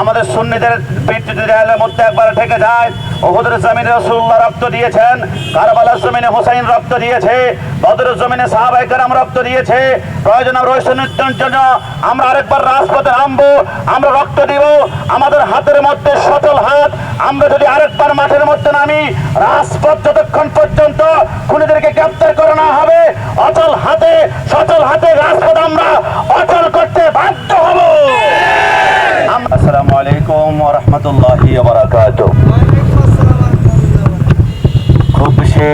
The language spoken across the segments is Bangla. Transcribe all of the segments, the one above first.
আমাদের সুন্নিদের বিদ্যুতের মধ্যে একবার থেকে যায়। ওহুদের জমিনে রসুল্লাহ রক্ত দিয়েছেন কারবালার জমিনে হোসাইন রক্ত দিয়েছে, বদর জমিনে সাহাবাই কেরাম রক্ত দিয়েছে। প্রয়োজন রৈশনের জন্য আমরা আরেকবার রাজপথে নামবো, আমরা রক্ত দিব, আমাদের হাতের মধ্যে সচল হাত, আমরা যদি আরেকবার মাঠের মধ্যে নামি, রাজপথ যতক্ষণ পর্যন্ত খুনিদেরকে গ্রেপ্তার করে না হবে, অচল হাতে, সচল হাতে রাজপথ আমরা অচল করতে বাধ্য হব আসসালামু আলাইকুম ওয়া রাহমাতুল্লাহি খুব বেশি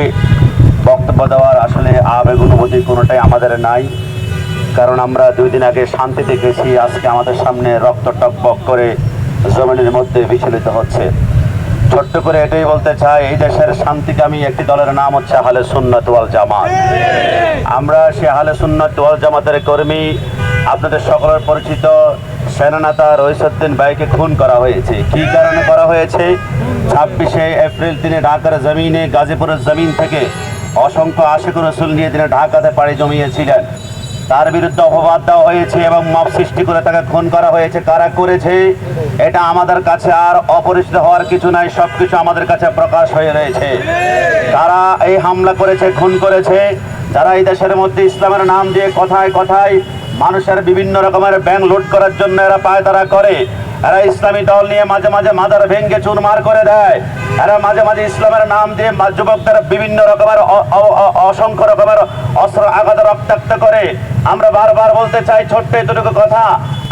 বক্তব্য দেওয়ার আসলে আবেগ অনুভূতি কোনোটাই আমাদের নাই। কারণ আমরা দুই দিন আগে শান্তিতে গেছি, আজকে আমাদের সামনে রক্ত টকবক করে জমিনের মধ্যে বিচলিত হচ্ছে। ছোট্ট করে এটাই বলতে চাই, এই দেশের শান্তিকামী একটি দলের নাম হচ্ছে আহলে সুন্নাত ওয়াল জামাত। আমরা সে আহলে সুন্নাত ওয়াল জামাতের কর্মী, আপনাদের সকলের পরিচিত সেনানেতা রইসুদ্দিন ভাইকে খুন করা হয়েছে। কি কারণে করা হয়েছে? ছাব্বিশে এপ্রিল তিনি ঢাকার জমিনে, গাজীপুরের জমিন থেকে অসংখ্য আশেক রসুল নিয়ে তিনি ঢাকাতে পাড়ি জমিয়েছিলেন। তার বিরুদ্ধে অপবাদ দেওয়া হয়েছে এবং মব সৃষ্টি করে তাকে খুন করা হয়েছে। কারা করেছে? এটা আমাদের কাছে আর অপরিচিত হওয়ার কিছু নাই সব কিছু আমাদের কাছে প্রকাশ হয়ে রয়েছে। তারা এই হামলা করেছে, খুন করেছে? যারা এই দেশের মধ্যে ইসলামের নাম দিয়ে কথায় কথায় মানুষের বিভিন্ন রকমের ব্যাংক লুট করার জন্য এরা পায় তারা করে। এরা ইসলামী দল নিয়ে মাঝে মাঝে মাদার ভেঙ্গে চুরমার করে দেয়। এরা মাঝে মাঝে ইসলামের নাম দিয়ে যুবকদের বিভিন্ন রকমের অসংখ্য রকমের অস্ত্র আঘাত রক্তাক্ত করে। আমরা বারবার বলতে চাই ছোট্ট এতটুকু কথা।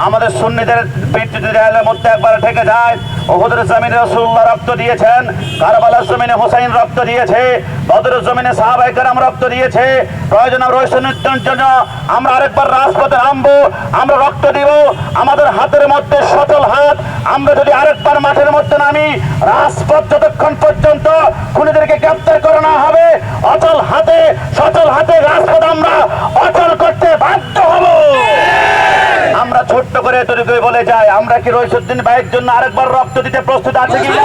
আমাদের সুন্নিদের বিদ্যুৎ মধ্যে একবার ঠেকে যায় ওহুদের জমিনে রসুল্লাহ রক্ত দিয়েছেন, কারবালার জমিনে হোসাইন রক্ত দিয়েছে, বদরের জমিনে সাহাবাই কারাম রক্ত দিয়েছে। প্রয়োজন রৈশনের জন্য। আমরা আরেকবার রাজপথে নামবো, আমরা রক্ত দিব, আমাদের হাতের মধ্যে সচল হাত, আমরা যদি আরেকবার মাঠের মধ্যে নামি, রাজপথ যতক্ষণ পর্যন্ত খুনিদেরকে গ্রেপ্তার করে না হবে অচল হাতে সচল হাতে রাজপথ আমরা অচল করতে বাধ্য হব আমরা ছোট্ট করে এতটুকু বলে যায় আমরা কি রইসুদ্দিন ভাইয়ের জন্য আরেকবার রক্ত দিতে প্রস্তুত আছে কি না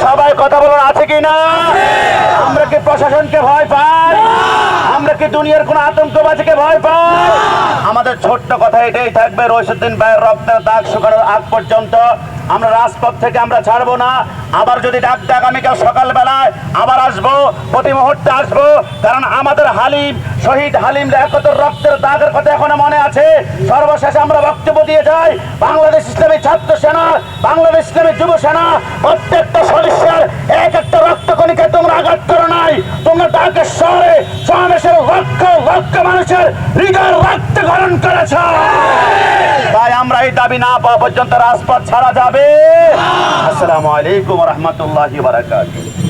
সবাই কথা বলার আছে কি না আমরা কি প্রশাসনকে ভয় পাই? আমরা কি দুনিয়ার কোন আতঙ্কবাজিকে ভয় পাই? আমাদের ছোট্ট কথা এটাই থাকবে রইসুদ্দিন ভাইয়ের রক্তের দাগ শুকানোর আগ পর্যন্ত আমরা রাজপথ থেকে আমরা ছাড়বো না। আবার যদি ডাক দেয় আগামীকাল সকালবেলায় আবার আসব, প্রতি মুহূর্তে আসব, কারণ আমাদের হালিম, শহীদ হালিম একতর রক্তের দাগের কথা এখনও মনে আছে। সর্বশেষে আমরা বক্তব্য দিয়ে যাই, বাংলাদেশ ইসলামী ছাত্র সেনা, বাংলাদেশ ইসলামী যুব সেনা, প্রত্যেকটা সদস্যের এক একটা রক্ত কণিকে তোমরা আঘাত করো নাই। তোমরা ঢাকার শহরে সমাবেশের লক্ষ লক্ষ মানুষের হৃদয় রক্ত গ্রহণ করেছ। আমরা এই দাবি না পাওয়া পর্যন্ত রাজপথ ছাড়া যাবে। আসসালামু আলাইকুম রহমতুল্লাহ বারাকাতুহ।